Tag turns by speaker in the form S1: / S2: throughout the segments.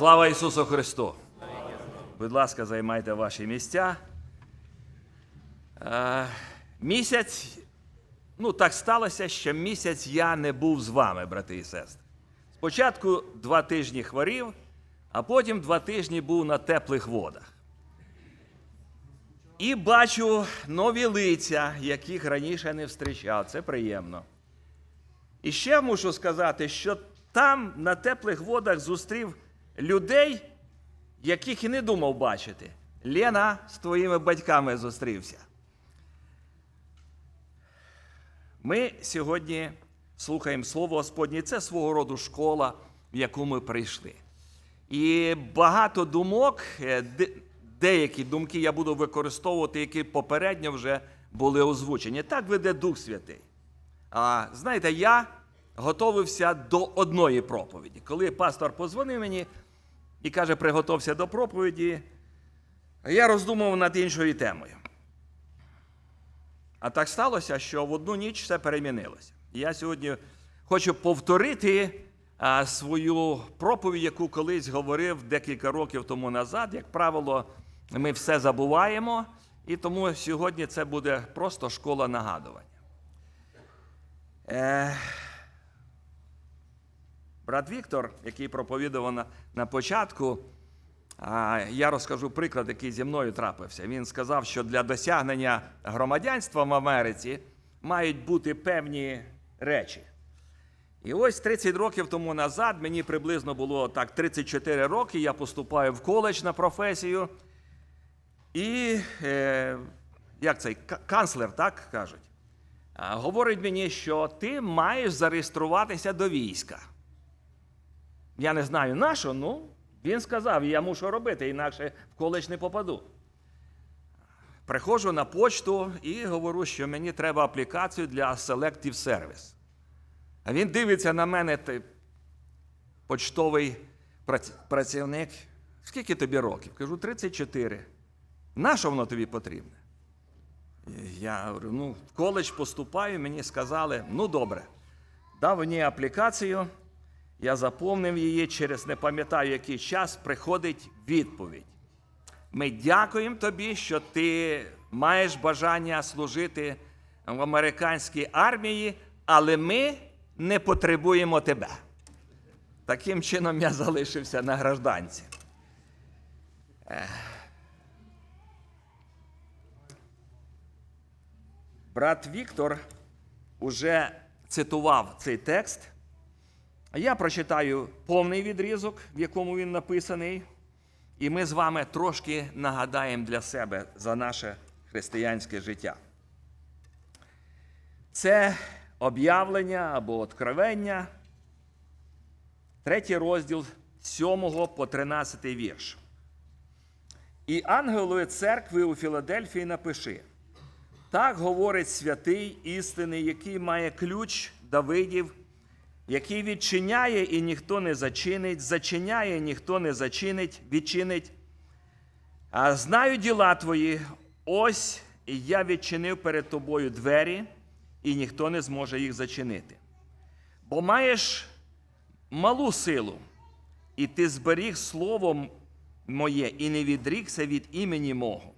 S1: Слава Ісусу Христу! Будь ласка, займайте ваші місця. Е, Місяць, ну так сталося, що місяць я не був з вами, брати і сестри. Спочатку два тижні хворів, а потім два тижні був на теплих водах. І бачу нові лиця, яких раніше не зустрічав. Це приємно. І ще мушу сказати, що там на теплих водах зустрів людей, яких і не думав бачити. Лена з твоїми батьками зустрівся. Ми сьогодні слухаємо Слово Господнє. Це свого роду школа, в яку ми прийшли. І багато думок, е, деякі думки я буду використовувати, які попередньо вже були озвучені. Так веде Дух Святий. А знаєте, я готовився до одної проповіді. Коли пастор позвонив мені і каже, приготовся до проповіді, я роздумав над іншою темою. А так сталося, що в одну ніч все перемінилося. Я сьогодні хочу повторити свою проповідь, яку колись говорив декілька років тому назад. Як правило, ми все забуваємо, і тому сьогодні це буде просто школа нагадування. Брат Віктор, який проповідував на, початку, я розкажу приклад, який зі мною трапився. Він сказав, що для досягнення громадянства в Америці мають бути певні речі. І ось 30 років тому назад, мені приблизно було так 34 роки, я поступаю в коледж на професію. І е, як цей канцлер, так кажуть, говорить мені, що ти маєш зареєструватися до війська. Я не знаю на що, ну він сказав, я мушу робити, інакше в коледж не попаду. Приходжу на почту і говорю, що мені треба аплікацію для Selective Service. А він дивиться на мене, ти, почтовий працівник. Скільки тобі років? Кажу, 34. На що воно тобі потрібне? Я говорю, ну, в коледж поступаю, мені сказали, ну добре. Дав мені аплікацію, я заповнив її, через не пам'ятаю який час приходить відповідь. Ми дякуємо тобі, що ти маєш бажання служити в американській армії, але ми не потребуємо тебе. Таким чином я залишився на гражданці. Брат Віктор уже цитував цей текст. А Я прочитаю повний відрізок, в якому він написаний, і ми з вами трошки нагадаємо для себе за наше християнське життя. Це об'явлення або откровення, третій розділ 7 по 13 вірш. І ангелові церкви у Філадельфії напиши. Так говорить святий істини, який має ключ Давидів, який відчиняє і ніхто не зачинить, зачиняє і ніхто не зачинить, відчинить. А знаю діла твої, ось я відчинив перед тобою двері, і ніхто не зможе їх зачинити. Бо маєш малу силу, і ти зберіг слово моє, і не відрікся від імені мого.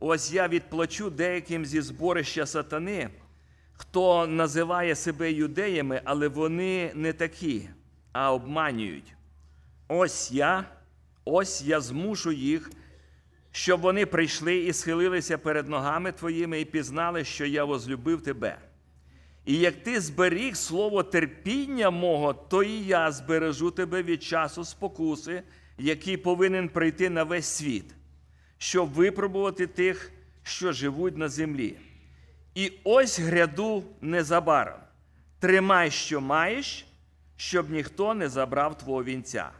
S1: Ось я відплачу деяким зі зборища сатани, хто називає себе юдеями, але вони не такі, а обманюють. Ось я, ось я змушу їх, щоб вони прийшли і схилилися перед ногами твоїми і пізнали, що я возлюбив тебе. І як ти зберіг слово терпіння мого, то і я збережу тебе від часу спокуси, який повинен прийти на весь світ щоб випробувати тих, що живуть на землі. І ось гряду незабаром. Тримай, що маєш, щоб ніхто не забрав твого вінця.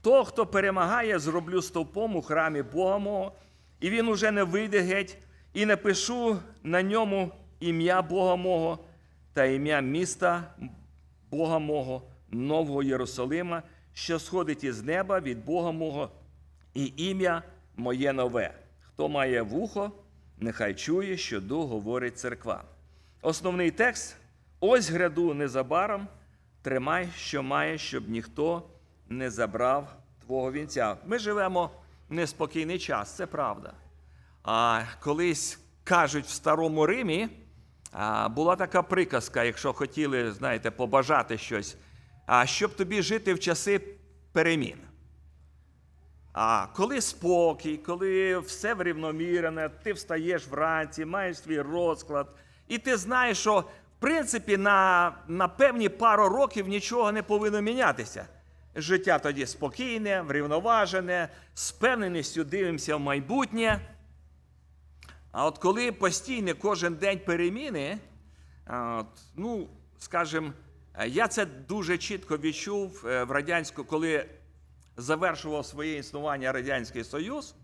S1: Того, хто перемагає, зроблю стовпом у храмі Бога мого, і він уже не вийде геть, і напишу на ньому ім'я Бога мого та ім'я міста Бога мого, Нового Єрусалима, що сходить із неба від Бога мого, і ім'я моє нове. Хто має вухо, нехай чує, що дух говорить церква. Основний текст: ось гряду незабаром, тримай, що маєш, щоб ніхто не забрав свого вінця. Ми живемо в неспокійний час, це правда. А колись кажуть в старому Римі, була така приказка, якщо хотіли, знаєте, побажати щось, а щоб тобі жити в часи перемін. А коли спокій, коли все врівномірене, ти встаєш вранці, маєш свій розклад, і ти знаєш, що в принципі на, на певні пару років нічого не повинно мінятися. Життя тоді спокійне, врівноважене, з певненістю дивимося в майбутнє. А от коли постійно кожен день переміни, от, ну, скажімо, я це дуже чітко відчув е, в радянську, коли завершував своє існування Радянський Союз,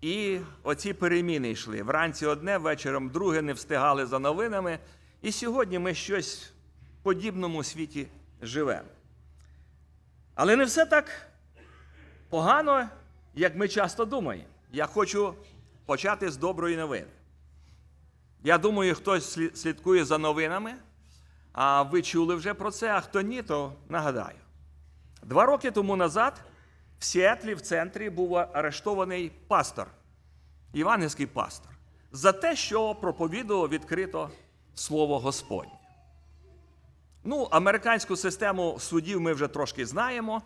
S1: і оці переміни йшли. Вранці одне, вечором друге, не встигали за новинами. І сьогодні ми щось в подібному світі живемо. Але не все так погано, як ми часто думаємо. Я хочу почати з доброї новини. Я думаю, хтось слідкує за новинами, а ви чули вже про це, а хто ні, то нагадаю. Два роки тому назад в Сіетлі в центрі був арештований пастор, євангельський пастор, за те, що проповідував відкрито Слово Господнє. Ну, американську систему судів ми вже трошки знаємо.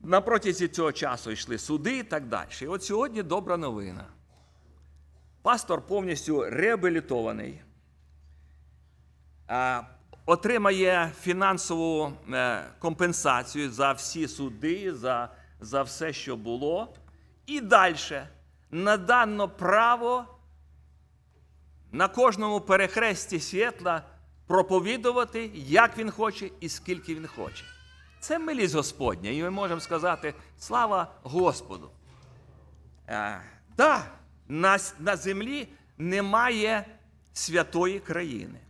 S1: На протязі цього часу йшли суди і так далі. І от сьогодні добра новина. Пастор повністю реабілітований, отримає фінансову е, компенсацію за всі суди, за, за все, що було. І далі надано право на кожному перехресті світла проповідувати, як він хоче і скільки він хоче. Це милість Господня, і ми можемо сказати слава Господу. Так, да, на, на землі немає святої країни.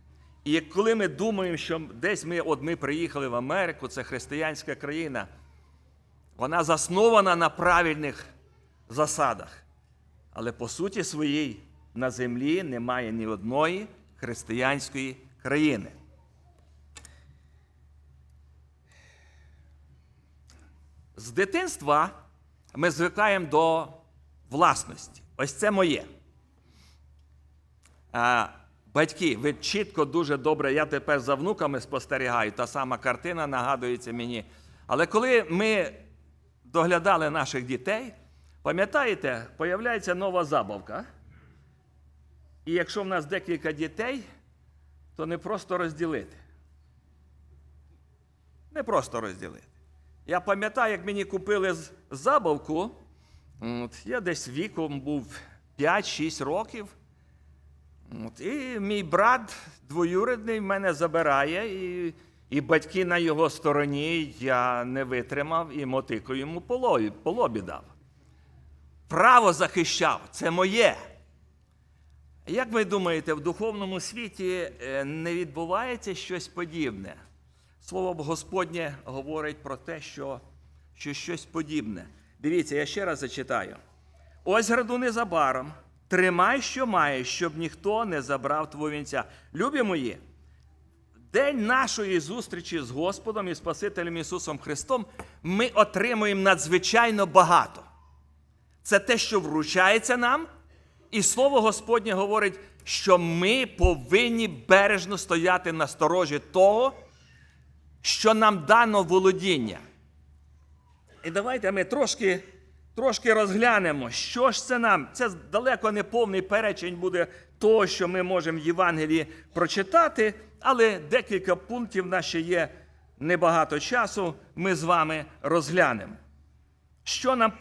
S1: І коли ми думаємо, що десь ми, от ми приїхали в Америку, це християнська країна, вона заснована на правильних засадах. Але по суті своїй на землі немає ні одної християнської країни. З дитинства ми звикаємо до власності. Ось це моє. Батьки, ви чітко дуже добре, я тепер за внуками спостерігаю, та сама картина нагадується мені. Але коли ми доглядали наших дітей, пам'ятаєте, появляється нова забавка. І якщо в нас декілька дітей, то не просто розділити. Не просто розділити. Я пам'ятаю, як мені купили забавку. Я десь віком був 5-6 років. От, і мій брат двоюрідний мене забирає, і, і батьки на його стороні я не витримав і мотику йому по лобі, по лобі дав. Право захищав, це моє. Як ви думаєте, в духовному світі е, не відбувається щось подібне? Слово Господнє говорить про те, що, що щось подібне. Дивіться, я ще раз зачитаю. Ось граду незабаром, тримай, що маєш, щоб ніхто не забрав твого вінця. Любі мої, день нашої зустрічі з Господом і Спасителем Ісусом Христом ми отримуємо надзвичайно багато. Це те, що вручається нам, і Слово Господнє говорить, що ми повинні бережно стояти на сторожі того, що нам дано володіння. І давайте ми трошки, трошки розглянемо, що ж це нам. Це далеко не повний перечень буде того, що ми можемо в Євангелії прочитати, але декілька пунктів в нас ще є небагато часу, ми з вами розглянемо. Що нам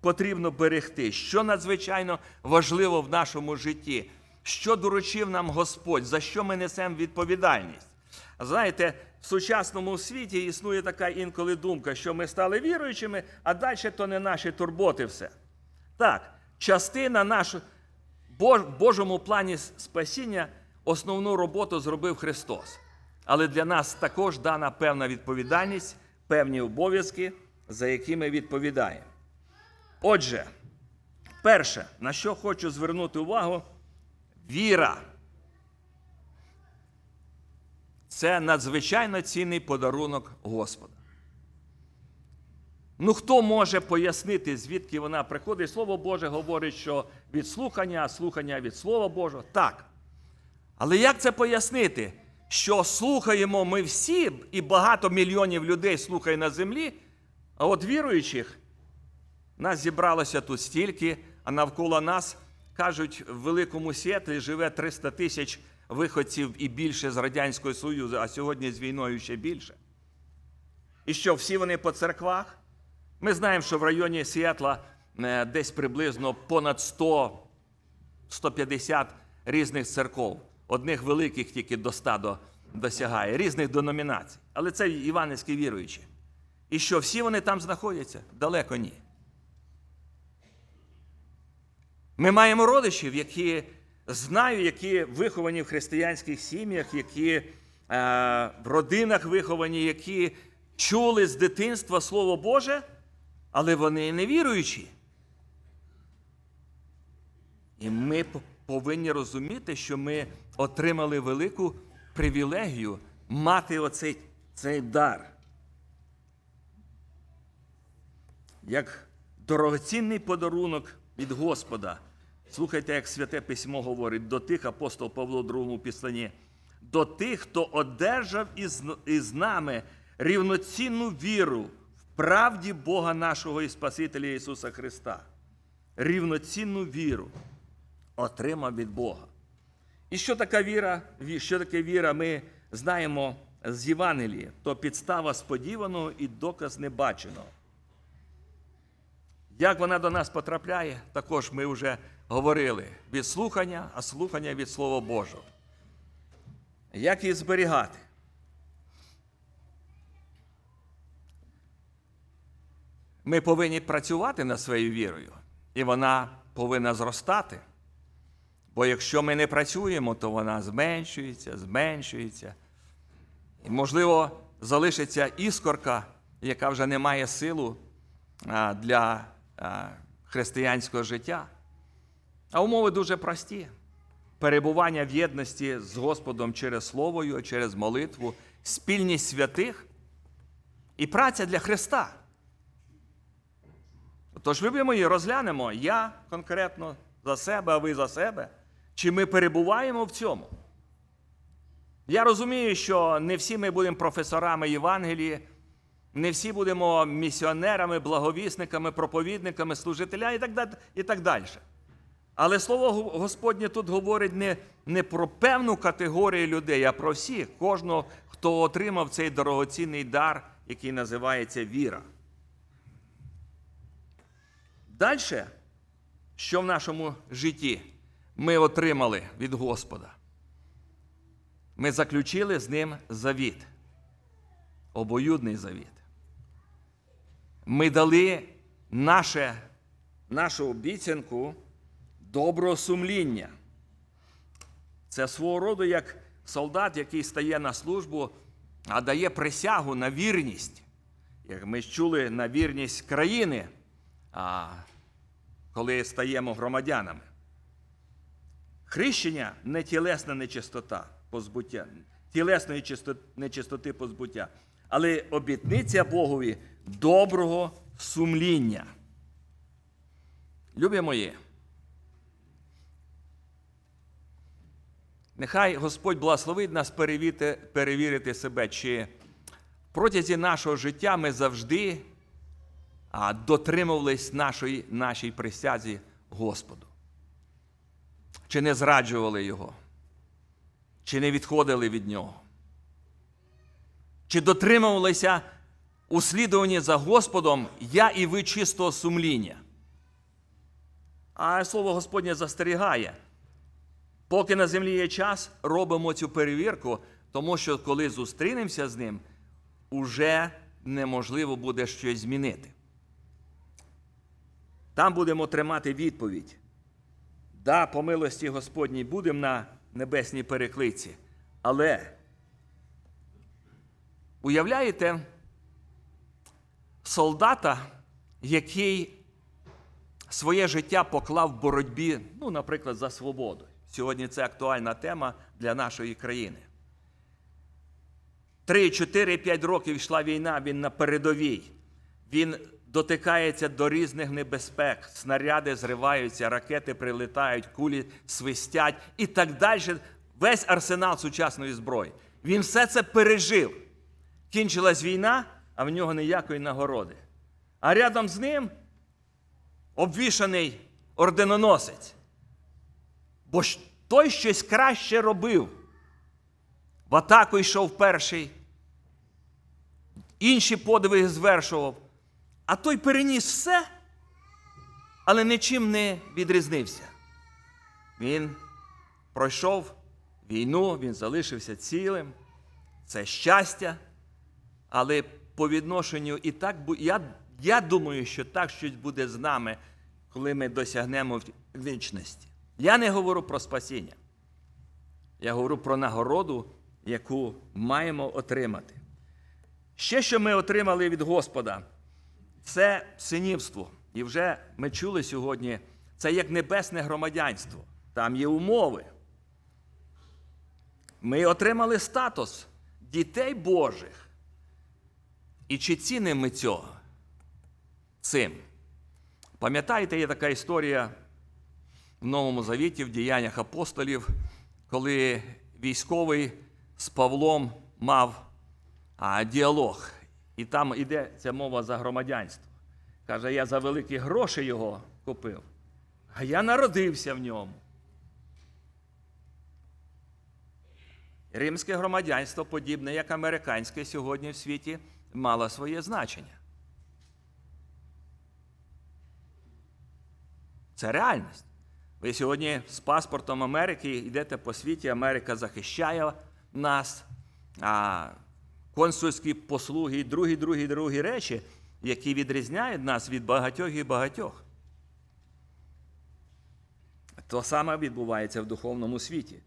S1: потрібно берегти, що надзвичайно важливо в нашому житті, що доручив нам Господь, за що ми несемо відповідальність. Знаєте, в сучасному світі існує така інколи думка, що ми стали віруючими, а далі то не наші турботи все. Так, частина нашого Божому плані спасіння основну роботу зробив Христос. Але для нас також дана певна відповідальність, певні обов'язки, за які ми відповідаємо. Отже, перше, на що хочу звернути увагу, віра. Це надзвичайно цінний подарунок Господа. Ну хто може пояснити, звідки вона приходить? Слово Боже говорить, що від слухання, слухання від Слова Божого. Так. Але як це пояснити? Що слухаємо ми всі, і багато мільйонів людей слухає на землі, а от віруючих нас зібралося тут стільки, а навколо нас, кажуть, в Великому Сіетлі живе 300 тисяч виходців і більше з Радянського Союзу, а сьогодні з війною ще більше. І що, всі вони по церквах? Ми знаємо, що в районі Сіетла е, десь приблизно понад 100 150 різних церков. Одних великих тільки до 100 до- досягає, різних деномінацій. Але це іванівські віруючі. І що, всі вони там знаходяться? Далеко ні. Ми маємо родичів, які знаю, які виховані в християнських сім'ях, які е, в родинах виховані, які чули з дитинства Слово Боже, але вони не віруючі. І ми повинні розуміти, що ми отримали велику привілегію мати оцей цей дар. Як дорогоцінний подарунок від Господа. Слухайте, як святе письмо говорить до тих апостол Павло другому післанні, до тих, хто одержав із, із нами рівноцінну віру в правді Бога нашого і Спасителя Ісуса Христа. Рівноцінну віру отримав від Бога. І що така віра? Що таке віра? Ми знаємо з Євангелії, то підстава сподіваного і доказ небаченого. Як вона до нас потрапляє, також ми вже говорили від слухання, а слухання від Слова Божого. Як її зберігати? Ми повинні працювати над своєю вірою, і вона повинна зростати. Бо якщо ми не працюємо, то вона зменшується, зменшується. І, можливо, залишиться іскорка, яка вже не має силу для християнського життя. А умови дуже прості: перебування в єдності з Господом через Слово, через молитву, спільність святих і праця для Христа. Тож, любі мої, розглянемо я конкретно за себе, а ви за себе, чи ми перебуваємо в цьому. Я розумію, що не всі ми будемо професорами Євангелії, не всі будемо місіонерами, благовісниками, проповідниками, служителя і так далі. Але слово Го- Господнє тут говорить не, не про певну категорію людей, а про всіх, кожного, хто отримав цей дорогоцінний дар, який називається віра. Далі, що в нашому житті ми отримали від Господа? Ми заключили з ним завіт, обоюдний завіт. Ми дали наше, нашу обіцянку доброго сумління. Це свого роду як солдат, який стає на службу, а дає присягу на вірність. Як ми чули на вірність країни, коли стаємо громадянами. Хрещення не тілесна нечистота, позбуття, тілесної нечистоти позбуття, але обітниця Богові доброго сумління. Любі мої, нехай Господь благословить нас перевірити, перевірити себе, чи протязі нашого життя ми завжди дотримувались нашої, нашій присязі Господу. Чи не зраджували Його, чи не відходили від Нього, чи дотримувалися у за Господом я і ви чистого сумління. А слово Господнє застерігає. Поки на землі є час, робимо цю перевірку, тому що коли зустрінемося з ним, уже неможливо буде щось змінити. Там будемо тримати відповідь. Да, по милості Господній будемо на небесній переклиці. Але уявляєте солдата, який своє життя поклав в боротьбі, ну, наприклад, за свободу. Сьогодні це актуальна тема для нашої країни. Три, чотири, п'ять років йшла війна, він на передовій. Він дотикається до різних небезпек, снаряди зриваються, ракети прилітають, кулі свистять і так далі. Весь арсенал сучасної зброї. Він все це пережив. Кінчилась війна, а в нього ніякої нагороди. А рядом з ним обвішаний орденоносець. Бо ж той щось краще робив. В атаку йшов перший, інші подвиги звершував. А той переніс все, але нічим не відрізнився. Він пройшов війну, він залишився цілим. Це щастя. Але по відношенню і так я, я думаю, що так щось буде з нами, коли ми досягнемо вічності. Я не говорю про спасіння. Я говорю про нагороду, яку маємо отримати. Ще, що ми отримали від Господа, це синівство. І вже ми чули сьогодні, це як небесне громадянство. Там є умови. Ми отримали статус дітей Божих. І чи цінимо ми цього? Цим. Пам'ятаєте, є така історія в Новому Завіті, в діяннях апостолів, коли військовий з Павлом мав а, діалог. І там іде ця мова за громадянство. Каже, я за великі гроші його купив, а я народився в ньому. Римське громадянство, подібне як американське сьогодні в світі, мало своє значення. Це реальність. Ви сьогодні з паспортом Америки йдете по світі, Америка захищає нас, а консульські послуги і другі, другі, другі речі, які відрізняють нас від багатьох і багатьох. То саме відбувається в духовному світі.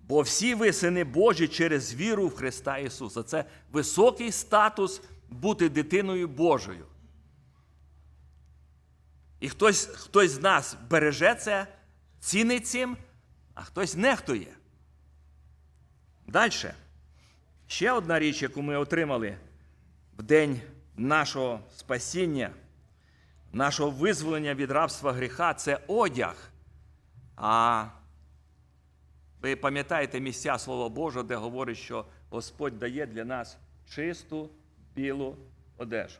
S1: Бо всі ви сини Божі через віру в Христа Ісуса. Це високий статус бути дитиною Божою. І хтось, хтось з нас береже це, цінить цим, а хтось нехтує. Далі. Ще одна річ, яку ми отримали в день нашого спасіння, нашого визволення від рабства гріха це одяг. А ви пам'ятаєте місця Слова Божого, де говорить, що Господь дає для нас чисту білу одежу.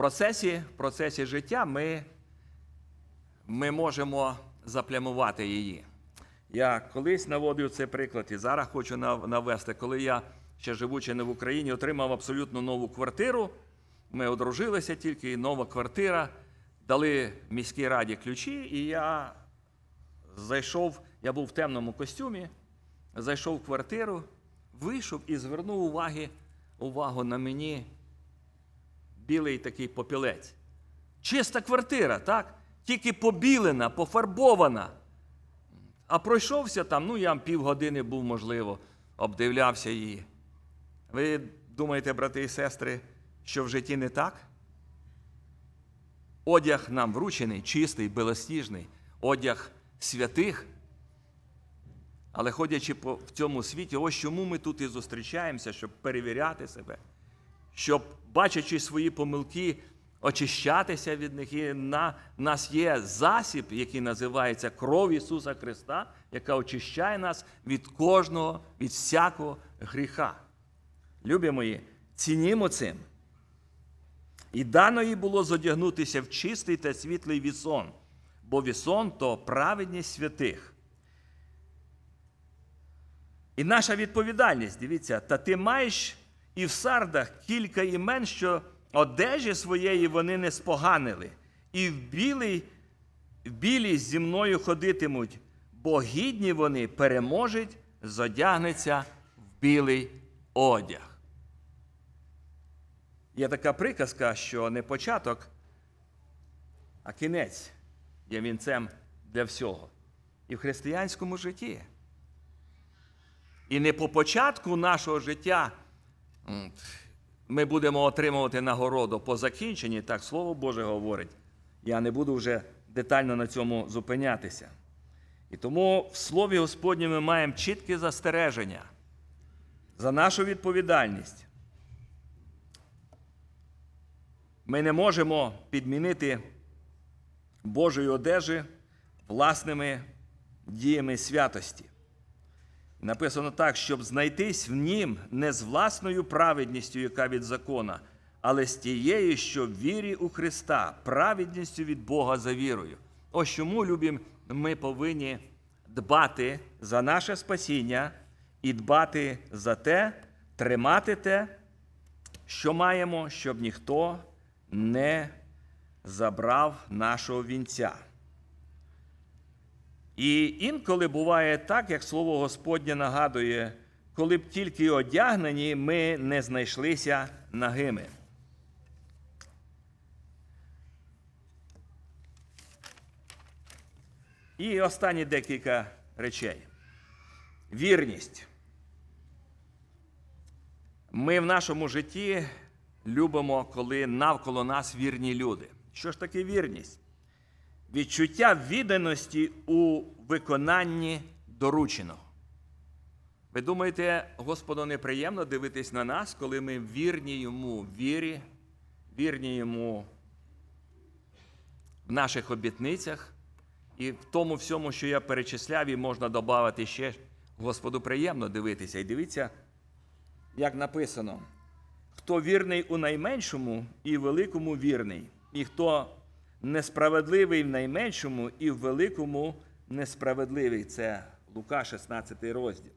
S1: Процесі, процесі життя ми, ми можемо заплямувати її. Я колись наводив цей приклад і зараз хочу навести, коли я, ще живучи не в Україні, отримав абсолютно нову квартиру. Ми одружилися тільки, і нова квартира. Дали міській раді ключі, і я зайшов, я був в темному костюмі, зайшов в квартиру, вийшов і звернув уваги, увагу на мені білий такий попілець. Чиста квартира, так? Тільки побілена, пофарбована. А пройшовся там, ну я півгодини був, можливо, обдивлявся її. Ви думаєте, брати і сестри, що в житті не так? Одяг нам вручений, чистий, белосніжний, одяг святих. Але ходячи по в цьому світі, ось чому ми тут і зустрічаємося, щоб перевіряти себе, щоб, бачачи свої помилки, очищатися від них. І на нас є засіб, який називається кров Ісуса Христа, яка очищає нас від кожного, від всякого гріха. Любі мої, цінімо цим. І дано їй було зодягнутися в чистий та світлий вісон, бо вісон то праведність святих. І наша відповідальність, дивіться, та ти маєш і в сардах кілька імен, що одежі своєї вони не споганили, і в білій, в білій зі мною ходитимуть, бо гідні вони переможуть, зодягнеться в білий одяг. Є така приказка, що не початок, а кінець є вінцем для всього. І в християнському житті. І не по початку нашого життя ми будемо отримувати нагороду по закінченні, так Слово Боже говорить. Я не буду вже детально на цьому зупинятися. І тому в Слові Господньому ми маємо чітке застереження за нашу відповідальність. Ми не можемо підмінити Божої одежі власними діями святості. Написано так, щоб знайтись в нім не з власною праведністю, яка від закона, але з тією, що в вірі у Христа, праведністю від Бога за вірою. Ось чому, любі, ми повинні дбати за наше спасіння і дбати за те, тримати те, що маємо, щоб ніхто не забрав нашого вінця. І інколи буває так, як слово Господнє нагадує, коли б тільки одягнені, ми не знайшлися нагими. І останні декілька речей. Вірність. Ми в нашому житті любимо, коли навколо нас вірні люди. Що ж таке вірність? Відчуття відданості у виконанні дорученого. Ви думаєте, Господу неприємно дивитись на нас, коли ми вірні йому в вірі, вірні йому в наших обітницях і в тому всьому, що я перечисляв, і можна додати ще Господу приємно дивитися. І дивіться, як написано: хто вірний у найменшому і великому вірний, і хто несправедливий в найменшому і в великому несправедливий. Це Лука 16 розділ.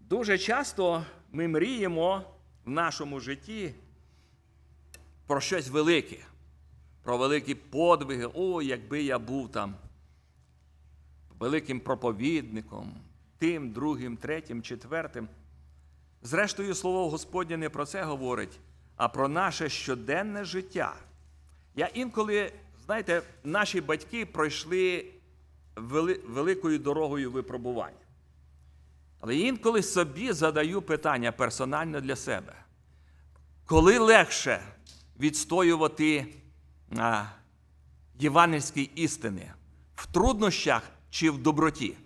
S1: Дуже часто ми мріємо в нашому житті про щось велике, про великі подвиги. О, якби я був там великим проповідником, тим, другим, третім, четвертим. Зрештою, слово Господнє не про це говорить, а про наше щоденне життя. Я інколи, знаєте, наші батьки пройшли великою дорогою випробування. Але інколи собі задаю питання персонально для себе. Коли легше відстоювати а, євангельські істини в труднощах чи в доброті?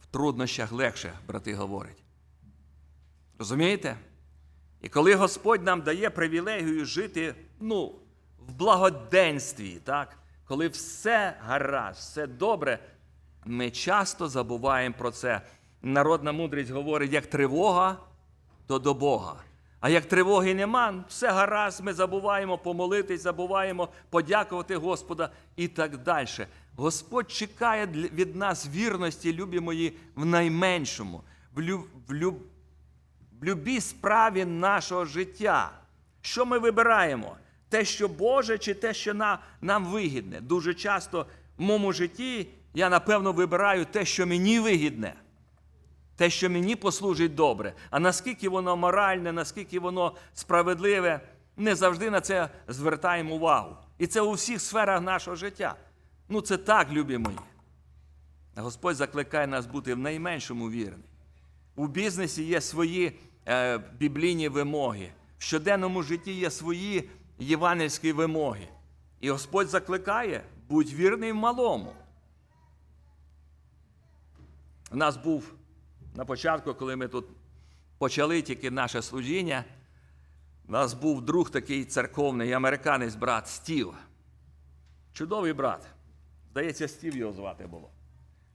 S1: В труднощах легше, брати говорять. Розумієте? І коли Господь нам дає привілегію жити ну, в благоденстві, так? коли все гаразд, все добре, ми часто забуваємо про це. Народна мудрість говорить, як тривога, то до Бога. А як тривоги нема, все гаразд, ми забуваємо помолитись, забуваємо подякувати Господа і так далі. Господь чекає від нас вірності, любі мої, в найменшому, в, люб, в, люб, любій справі нашого життя. Що ми вибираємо? Те, що Боже, чи те, що на, нам вигідне. Дуже часто в моєму житті я, напевно, вибираю те, що мені вигідне, те, що мені послужить добре. А наскільки воно моральне, наскільки воно справедливе, не завжди на це звертаємо увагу. І це у всіх сферах нашого життя. Ну, це так, любі мої. Господь закликає нас бути в найменшому вірні. У бізнесі є свої біблійні вимоги, в щоденному житті є свої євангельські вимоги. І Господь закликає, будь вірний в малому. У нас був на початку, коли ми тут почали тільки наше служіння, у нас був друг такий церковний американець брат Стів. Чудовий брат. Здається, Стів його звати було.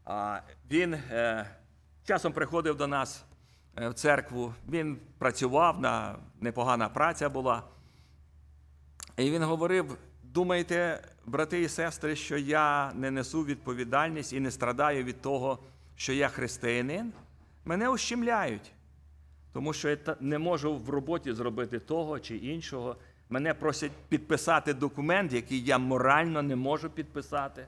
S1: А Він е, часом приходив до нас е, в церкву, він працював, на, непогана праця була. І він говорив: думаєте, брати і сестри, що я не несу відповідальність і не страдаю від того, що я християнин? Мене ущемляють, тому що я не можу в роботі зробити того чи іншого. Мене просять підписати документ, який я морально не можу підписати.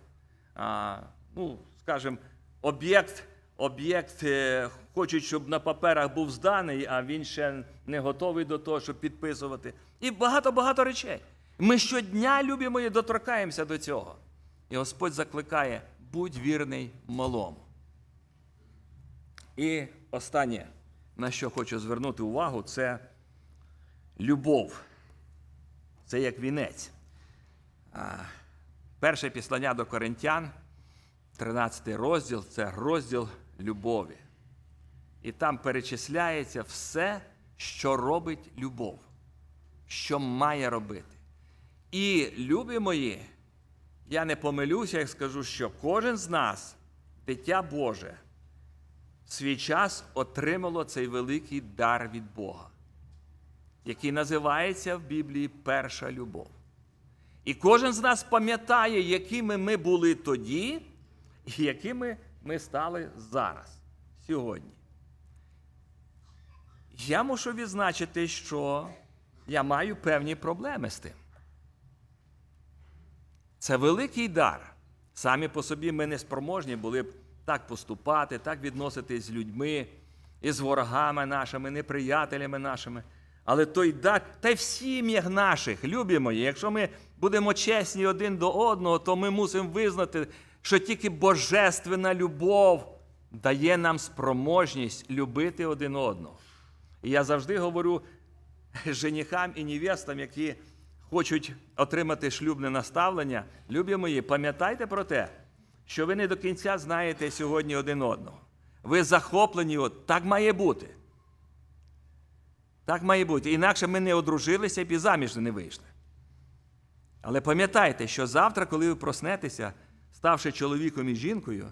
S1: А, ну, скажімо, об'єкт об'єкт е, хочуть, щоб на паперах був зданий, а він ще не готовий до того, щоб підписувати. І багато-багато речей. Ми щодня, любі мої, доторкаємося до цього. І Господь закликає: будь вірний малому. І останнє, на що хочу звернути увагу, це любов. Це як вінець. Перше післання до Коринтян, 13 розділ це розділ любові. І там перечисляється все, що робить любов, що має робити. І, любі мої, я не помилюся, як скажу, що кожен з нас, дитя Боже, в свій час отримало цей великий дар від Бога, який називається в Біблії перша любов. І кожен з нас пам'ятає, якими ми були тоді, і якими ми стали зараз, сьогодні. Я мушу відзначити, що я маю певні проблеми з тим. Це великий дар. Самі по собі ми не спроможні були б так поступати, так відноситись з людьми, і з ворогами нашими, неприятелями нашими. Але той дар, та й в сім'ях наших, любі мої, якщо ми будемо чесні один до одного, то ми мусимо визнати, що тільки божественна любов дає нам спроможність любити один одного. І я завжди говорю женихам і невестам, які хочуть отримати шлюбне наставлення, любі мої, пам'ятайте про те, що ви не до кінця знаєте сьогодні один одного. Ви захоплені, от так має бути. Так має бути. Інакше ми не одружилися і заміж не вийшли. Але пам'ятайте, що завтра, коли ви проснетеся, ставши чоловіком і жінкою,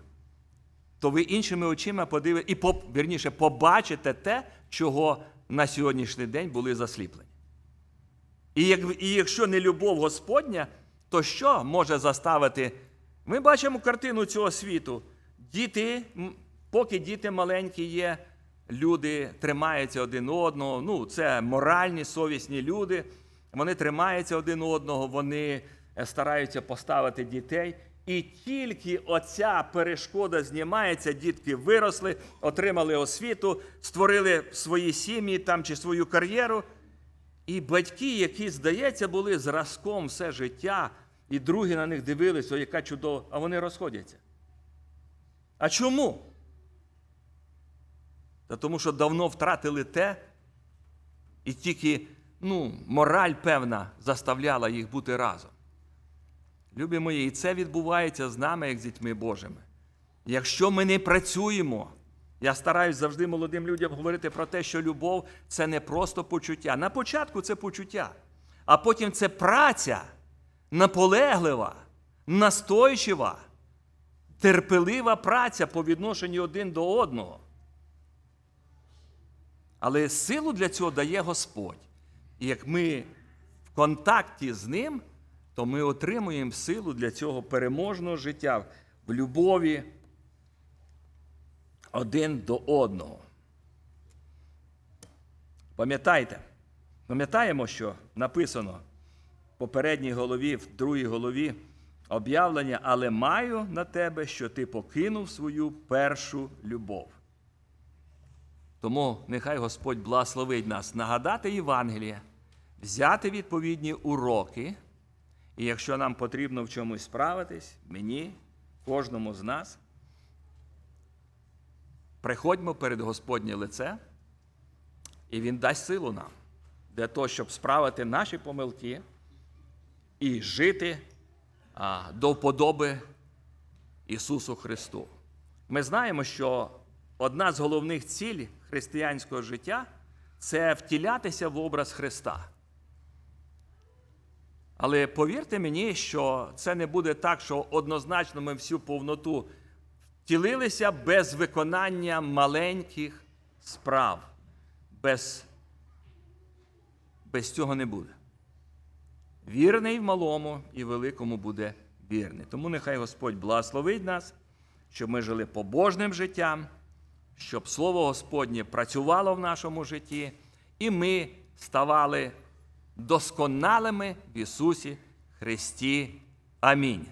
S1: то ви іншими очима подивитесь, і вірніше, побачите те, чого на сьогоднішній день були засліплені. І, як, і якщо не любов Господня, то що може заставити? Ми бачимо картину цього світу. Діти, поки діти маленькі є, люди тримаються один одного. Ну, це моральні, совісні люди. Вони тримаються один одного, вони е, стараються поставити дітей. І тільки оця перешкода знімається, дітки виросли, отримали освіту, створили свої сім'ї там чи свою кар'єру. І батьки, які, здається, були зразком все життя, і другі на них дивились, о, яка чудова, а вони розходяться. А чому? Та тому що давно втратили те, і тільки ну, мораль певна заставляла їх бути разом. Любі мої, і це відбувається з нами, як з дітьми Божими. Якщо ми не працюємо, я стараюсь завжди молодим людям говорити про те, що любов це не просто почуття. На початку це почуття, а потім це праця наполеглива, настойчива, терпелива праця по відношенню один до одного. Але силу для цього дає Господь. І як ми в контакті з Ним, то ми отримуємо силу для цього переможного життя в любові один до одного. Пам'ятайте, пам'ятаємо, що написано в попередній голові, в другій голові об'явлення, але маю на тебе, що ти покинув свою першу любов. Тому нехай Господь благословить нас нагадати Євангеліє, взяти відповідні уроки, і якщо нам потрібно в чомусь справитись, мені, кожному з нас, приходьмо перед Господнє лице, і Він дасть силу нам для того, щоб справити наші помилки і жити а, до вподоби Ісусу Христу. Ми знаємо, що одна з головних цілей християнського життя це втілятися в образ Христа. Але повірте мені, що це не буде так, що однозначно ми всю повноту втілилися без виконання маленьких справ. Без, без цього не буде. Вірний в малому і великому буде вірний. Тому нехай Господь благословить нас, щоб ми жили побожним життям, щоб Слово Господнє працювало в нашому житті, і ми ставали досконалими в Ісусі Христі. Амінь.